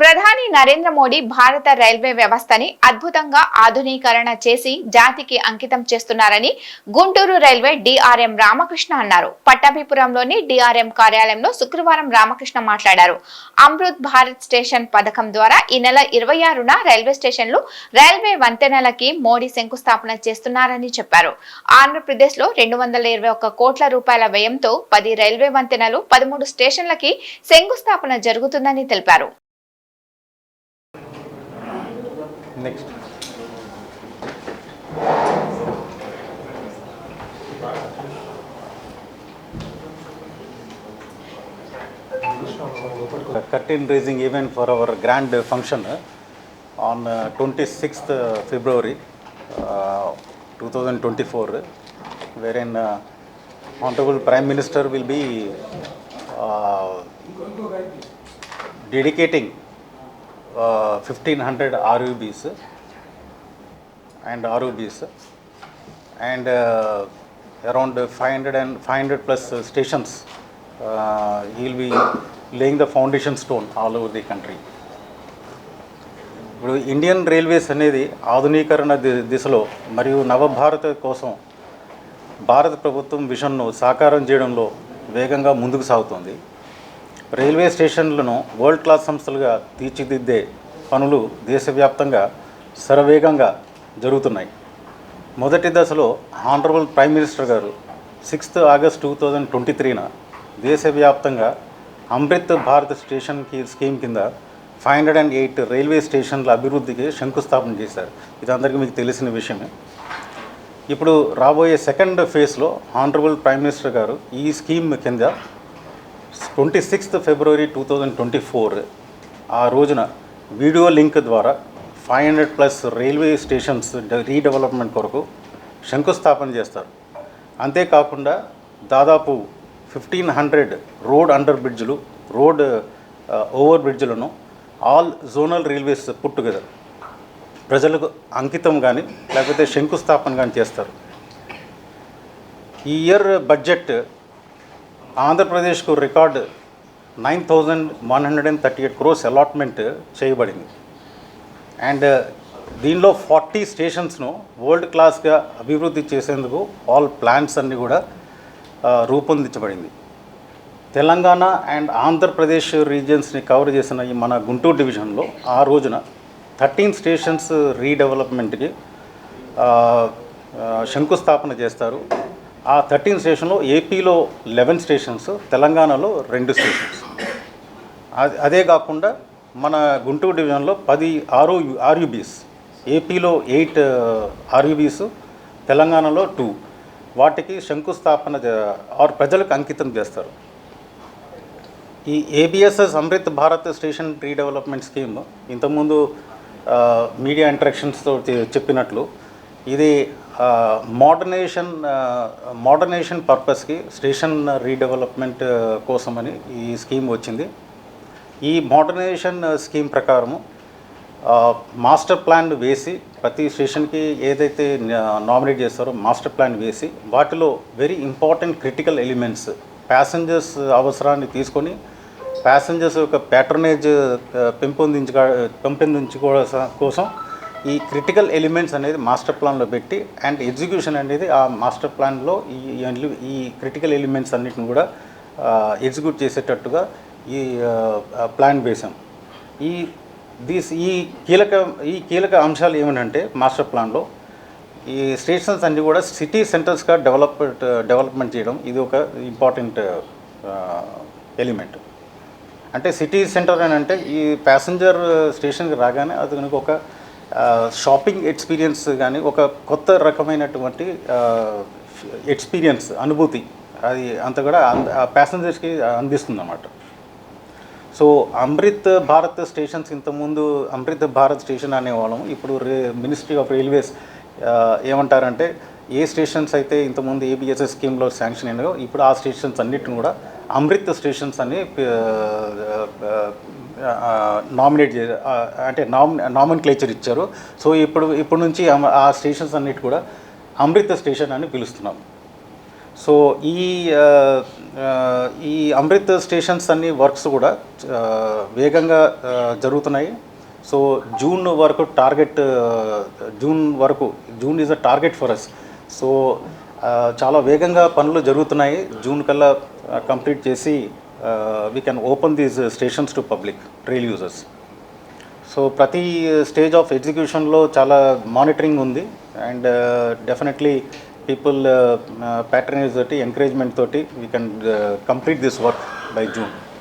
ప్రధాని నరేంద్ర మోడీ భారత రైల్వే వ్యవస్థని అద్భుతంగా ఆధునీకరణ చేసి జాతికి అంకితం చేస్తున్నారని గుంటూరు రైల్వే డిఆర్ఎం రామకృష్ణ అన్నారు. పట్టాభిపురంలోని డిఆర్ఎం కార్యాలయంలో శుక్రవారం రామకృష్ణ మాట్లాడారు. అమృత్ భారత్ స్టేషన్ పథకం ద్వారా ఈ నెల ఇరవై ఆరున రైల్వే స్టేషన్లు రైల్వే వంతెనలకి మోడీ శంకుస్థాపన చేస్తున్నారని చెప్పారు. ఆంధ్రప్రదేశ్లో రెండు వందల ఇరవై ఒక్క కోట్ల రూపాయల వ్యయంతో పది రైల్వే వంతెనలు పదమూడు స్టేషన్లకి శంకుస్థాపన జరుగుతుందని తెలిపారు. Next. Curtain raising event for our grand function uh, on uh, 26th uh, February uh, 2024, wherein uh, Honorable Prime Minister will be uh, dedicating fifteen hundred RUBs and RUBs and uh, around five hundred and five hundred plus stations he'll be laying the foundation stone all over the country ఇప్పుడు Indian railways అనేది ఆధునీకరణ the దిశలో మరియు నవభారత కోసం భారత ప్రభుత్వం విషన్ను సాకారం చేయడంలో వేగంగా ముందుకు సాగుతుంది. రైల్వే స్టేషన్లను వరల్డ్ క్లాస్ సంస్థలుగా తీర్చిదిద్దే పనులు దేశవ్యాప్తంగా శరవేగంగా జరుగుతున్నాయి. మొదటి దశలో ఆనరబుల్ ప్రైమ్ మినిస్టర్ గారు sixth August two thousand twenty త్రీన దేశవ్యాప్తంగా అమృత్ భారత్ స్టేషన్కి స్కీమ్ కింద five hundred and eight railway స్టేషన్ల అభివృద్ధికి శంకుస్థాపన చేశారు. ఇది అందరికీ మీకు తెలిసిన విషయమే. ఇప్పుడు రాబోయే సెకండ్ ఫేజ్లో ఆనరబుల్ ప్రైమ్ మినిస్టర్ గారు ఈ స్కీమ్ కింద twenty sixth February two thousand twenty four ఆ రోజున వీడియో లింక్ ద్వారా five hundred plus railway stations redevelopment కొరకు శంకుస్థాపన చేస్తారు. అంతేకాకుండా దాదాపు ఫిఫ్టీన్ హండ్రెడ్ రోడ్ అండర్ బ్రిడ్జ్లు road over బ్రిడ్జ్లను all zonal railways put together. ప్రజలకు అంకితం కానీ లేకపోతే శంకుస్థాపన కానీ చేస్తారు. ఈ ఇయర్ బడ్జెట్ ఆంధ్రప్రదేశ్కు record nine thousand one hundred and thirty eight crores allotment చేయబడింది. అండ్ దీనిలో ఫార్టీ స్టేషన్స్ను వరల్డ్ క్లాస్గా అభివృద్ధి చేసేందుకు ఆల్ ప్లాన్స్ అన్నీ కూడా రూపొందించబడింది. తెలంగాణ అండ్ ఆంధ్రప్రదేశ్ రీజియన్స్ని కవర్ చేసిన ఈ మన గుంటూరు డివిజన్లో ఆ రోజున థర్టీన్ స్టేషన్స్ రీడెవలప్మెంట్కి శంకుస్థాపన చేస్తారు. ఆ థర్టీన్ స్టేషన్లో ఏపీలో లెవెన్ స్టేషన్స్ తెలంగాణలో రెండు స్టేషన్స్. అదే కాకుండా మన గుంటూరు డివిజన్లో పది ఆరు ఆర్యుబీస్ ఏపీలో ఎయిట్ ఆర్యుబీస్ తెలంగాణలో టూ. వాటికి శంకుస్థాపన ఆరు ఆర్ ప్రజలకు అంకితం చేస్తారు. ఈ ABSS Amrit Bharat station redevelopment scheme ఇంతకుముందు మీడియా ఇంటరాక్షన్స్తో చెప్పినట్లు ఇది మోడర్నైజేషన్ మోడర్నైజేషన్ పర్పస్కి స్టేషన్ రీడెవలప్మెంట్ కోసమని ఈ స్కీమ్ వచ్చింది. ఈ మోడర్నైజేషన్ స్కీమ్ ప్రకారము మాస్టర్ ప్లాన్ వేసి ప్రతి స్టేషన్కి ఏదైతే నామినేట్ చేస్తారో మాస్టర్ ప్లాన్ వేసి వాటిలో very important critical elements passengers అవసరాన్ని తీసుకొని ప్యాసింజర్స్ యొక్క ప్యాట్రనేజ్ పెంపొందించ పెంపొందించుకోవడం కోసం ఈ క్రిటికల్ ఎలిమెంట్స్ అనేది మాస్టర్ ప్లాన్లో పెట్టి అండ్ ఎగ్జిక్యూషన్ అనేది ఆ మాస్టర్ ప్లాన్లో ఈ ఈ- క్రిటికల్ ఎలిమెంట్స్ అన్నిటిని కూడా ఎగ్జిక్యూట్ చేసేటట్టుగా ఈ ప్లాన్ వేసాం ఈ దీస్ ఈ కీలక ఈ కీలక అంశాలు ఏమిటంటే మాస్టర్ ప్లాన్లో ఈ స్టేషన్స్ అన్నీ కూడా సిటీ సెంటర్స్గా డెవలప్ డెవలప్మెంట్ చేయడం ఇది ఒక ఇంపార్టెంట్ ఎలిమెంట్ అంటే సిటీ సెంటర్ అని అంటే ఈ ప్యాసింజర్ స్టేషన్కి రాగానే అది కనుక ఒక షాపింగ్ ఎక్స్పీరియన్స్ కానీ ఒక కొత్త రకమైనటువంటి ఎక్స్పీరియన్స్ అనుభూతి. అది అంత కూడా ప్యాసింజర్స్కి అందిస్తుంది అన్నమాట సో అమృత్ భారత్ స్టేషన్స్ ఇంతకుముందు అమృత్ భారత్ స్టేషన్ అనేవాళ్ళం. ఇప్పుడు రే మినిస్ట్రీ ఆఫ్ రైల్వేస్ ఏమంటారంటే ఏ స్టేషన్స్ అయితే ఇంతకుముందు ఏబిఎస్ఎస్ స్కీమ్లో శాంక్షన్ అయినాయో ఇప్పుడు ఆ స్టేషన్స్ అన్నిటిని కూడా అమృత్ స్టేషన్స్ అని నామినేట్ అంటే నామ్ నామన్ క్లేచర్ ఇచ్చారు. సో ఇప్పుడు ఇప్పటి నుంచి ఆ- స్టేషన్స్ అన్నిటి కూడా అమృత స్టేషన్ అని పిలుస్తున్నాం. సో ఈ ఈ అమృత్ స్టేషన్స్ అన్ని వర్క్స్ కూడా వేగంగా జరుగుతున్నాయి. సో జూన్ వరకు టార్గెట్ జూన్ వరకు June is a target for us so చాలా వేగంగా పనులు జరుగుతున్నాయి. జూన్ కల్లా కంప్లీట్ చేసి we can open these stations to public rail users so ప్రతి స్టేజ్ ఆఫ్ ఎగ్జిక్యూషన్లో చాలా మానిటరింగ్ ఉంది. అండ్ డెఫినెట్లీ పీపుల్ ప్యాటర్నేజ్ తోటి ఎంకరేజ్మెంట్ తోటి we can complete this work by June